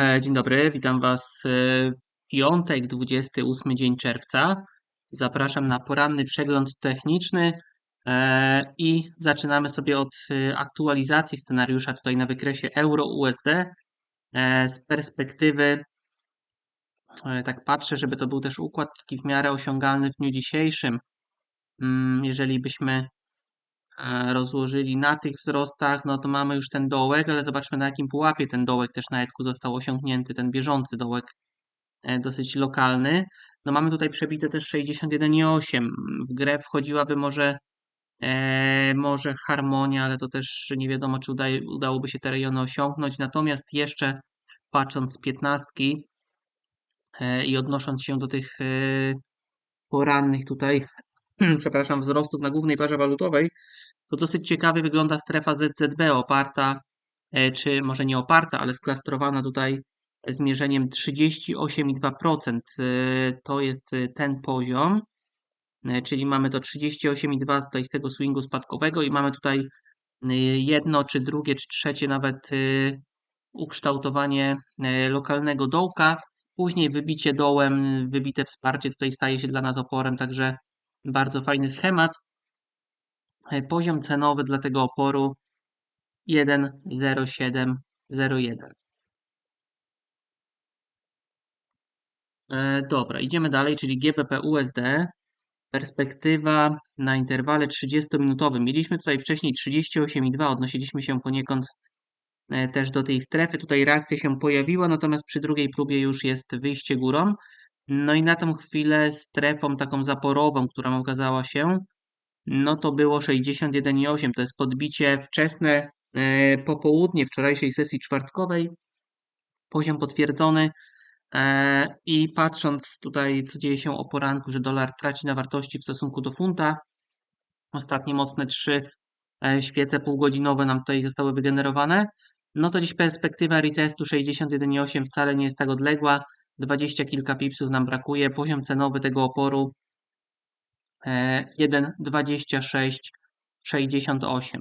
E, Dzień dobry, witam Was e, w piątek, 28 dzień czerwca. Zapraszam na poranny przegląd techniczny e, i zaczynamy sobie od aktualizacji scenariusza tutaj na wykresie euro-USD z perspektywy, tak patrzę, żeby to był też układ taki w miarę osiągalny w dniu dzisiejszym. Mm, Jeżeli byśmy rozłożyli na tych wzrostach, no to mamy już ten dołek, ale zobaczmy na jakim pułapie ten dołek też na Etku został osiągnięty, ten bieżący dołek e, dosyć lokalny. No mamy tutaj przebite też 61,8. W grę wchodziłaby może, e, może harmonia, ale to też nie wiadomo, czy udaje, udałoby się te rejony osiągnąć. Natomiast jeszcze patrząc z piętnastki e, i odnosząc się do tych e, porannych tutaj, przepraszam, wzrostów na głównej parze walutowej, to dosyć ciekawie wygląda strefa ZZB oparta, e, czy może nie oparta, ale sklastrowana tutaj zmierzeniem 38,2%. E, To jest e, ten poziom, czyli mamy to 38,2 tutaj z tego swingu spadkowego i mamy tutaj jedno, czy drugie, czy trzecie nawet ukształtowanie lokalnego dołka. Później wybicie dołem, wybite wsparcie tutaj staje się dla nas oporem, także bardzo fajny schemat. E, Poziom cenowy dla tego oporu 1,0701. E, Dobra, idziemy dalej, czyli GBP USD. Perspektywa na interwale 30-minutowym. Mieliśmy tutaj wcześniej 38,2, odnosiliśmy się poniekąd e, też do tej strefy. Tutaj reakcja się pojawiła, natomiast przy drugiej próbie już jest wyjście górą. No i na tą chwilę strefą taką zaporową, która okazała się, no to było 61,8. To jest podbicie wczesne e, popołudnie wczorajszej sesji czwartkowej. Poziom potwierdzony. E, I patrząc tutaj, co dzieje się o poranku, że dolar traci na wartości w stosunku do funta. Ostatnie mocne trzy e, świece półgodzinowe nam tutaj zostały wygenerowane. No to dziś perspektywa retestu 61,8 wcale nie jest tak odległa. 20 kilka pipsów nam brakuje. Poziom cenowy tego oporu e, 1,2668.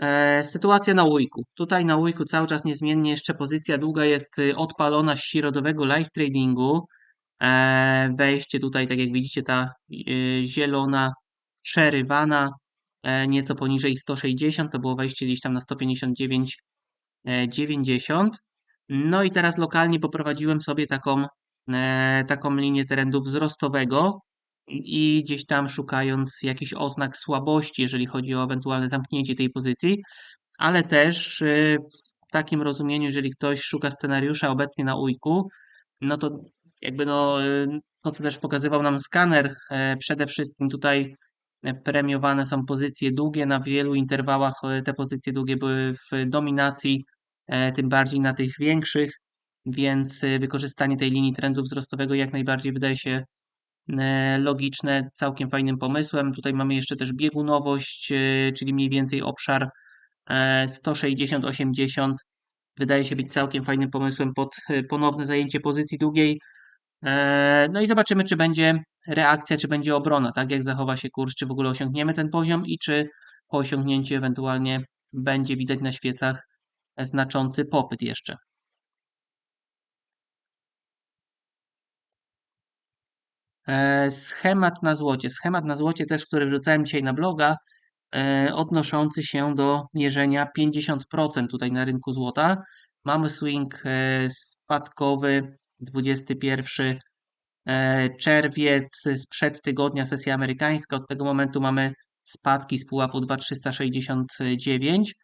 E, Sytuacja na ujku. Tutaj na ujku cały czas niezmiennie jeszcze pozycja długa jest y, odpalona z środowego live tradingu. E, Wejście tutaj, tak jak widzicie, ta y, zielona przerywana e, nieco poniżej 160, to było wejście gdzieś tam na 159,90. No i teraz lokalnie poprowadziłem sobie taką, e, taką linię trendu wzrostowego i gdzieś tam szukając jakichś oznak słabości, jeżeli chodzi o ewentualne zamknięcie tej pozycji, ale też y, w takim rozumieniu, jeżeli ktoś szuka scenariusza obecnie na ujku, no to jakby no, y, to też pokazywał nam skaner, e, przede wszystkim tutaj e, premiowane są pozycje długie, na wielu interwałach e, te pozycje długie były w dominacji, e, tym bardziej na tych większych, więc y, wykorzystanie tej linii trendu wzrostowego jak najbardziej wydaje się e, logiczne, całkiem fajnym pomysłem. Tutaj mamy jeszcze też biegunowość, e, czyli mniej więcej obszar e, 160-80. Wydaje się być całkiem fajnym pomysłem pod e, ponowne zajęcie pozycji długiej. E, No i zobaczymy, czy będzie reakcja, czy będzie obrona, tak? Jak zachowa się kurs, czy w ogóle osiągniemy ten poziom i czy po osiągnięciu ewentualnie będzie widać na świecach znaczący popyt jeszcze. E, Schemat na złocie. Schemat na złocie też, który wrzucałem dzisiaj na bloga, e, odnoszący się do mierzenia 50% tutaj na rynku złota. Mamy swing e, spadkowy 21 e, czerwiec sprzed tygodnia sesja amerykańska. Od tego momentu mamy spadki z pułapu 2369.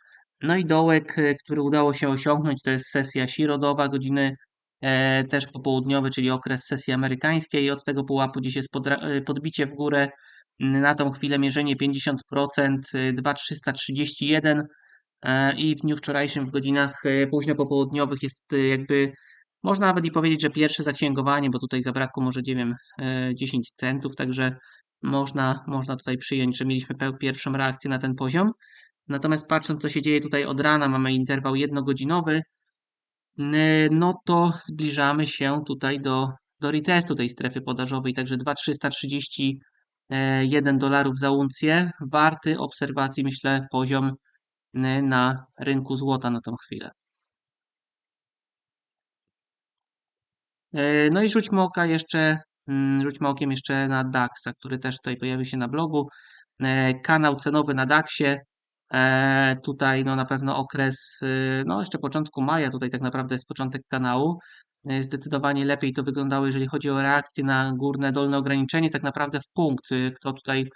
No i dołek, e, który udało się osiągnąć, to jest sesja środowa, godziny e, też popołudniowe, czyli okres sesji amerykańskiej. Od tego pułapu dziś jest podra- e, podbicie w górę. Na tą chwilę mierzenie 50%, e, 2331 e, i w dniu wczorajszym w godzinach e, późno popołudniowych jest e, jakby można nawet i powiedzieć, że pierwsze zaksięgowanie, bo tutaj zabrakło może, nie wiem, e, 10 centów, także można, można tutaj przyjąć, że mieliśmy pierwszą reakcję na ten poziom. Natomiast patrząc, co się dzieje tutaj od rana, mamy interwał jednogodzinowy, no to zbliżamy się tutaj do, do retestu tej strefy podażowej, także 2,331 dolarów za uncję. Warty obserwacji, myślę, poziom na rynku złota na tą chwilę. E, No i rzućmy oka jeszcze, mm, rzućmy okiem jeszcze na DAX-a, który też tutaj pojawił się na blogu. E, Kanał cenowy na DAX-ie. E, Tutaj no na pewno okres, y, no jeszcze początku maja, tutaj tak naprawdę jest początek kanału. E, Zdecydowanie lepiej to wyglądało, jeżeli chodzi o reakcję na górne, dolne ograniczenie, tak naprawdę w punkt. Y, Kto tutaj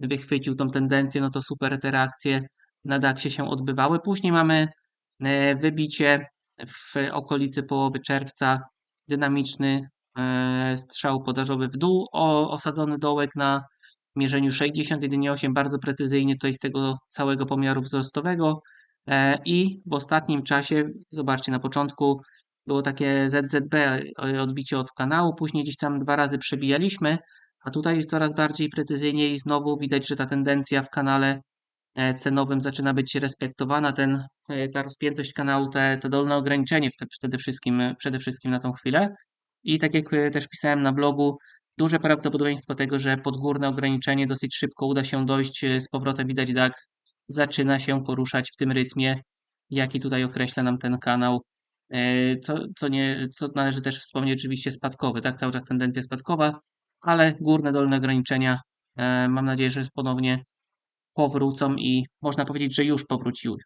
wychwycił tą tendencję, no to super te reakcje na DAX-ie się odbywały. Później mamy e, wybicie w okolicy połowy czerwca dynamiczny strzał podażowy w dół, osadzony dołek na mierzeniu 60, jedynie 8, bardzo precyzyjnie tutaj z tego całego pomiaru wzrostowego e, i w ostatnim czasie, zobaczcie, na początku było takie ZZB, odbicie od kanału, później gdzieś tam dwa razy przebijaliśmy, a tutaj już coraz bardziej precyzyjnie i znowu widać, że ta tendencja w kanale e, cenowym zaczyna być respektowana, ten, e, ta rozpiętość kanału, te, dolne ograniczenie wtedy, wszystkim, przede wszystkim na tą chwilę. I tak jak też pisałem na blogu, duże prawdopodobieństwo tego, że pod górne ograniczenie dosyć szybko uda się dojść e, z powrotem, widać DAX zaczyna się poruszać w tym rytmie, jaki tutaj określa nam ten kanał. E, Co, co, nie, co należy też wspomnieć, oczywiście spadkowy, tak? Cały czas tendencja spadkowa, ale górne, dolne ograniczenia, e, mam nadzieję, że ponownie powrócą i można powiedzieć, że już powróciły.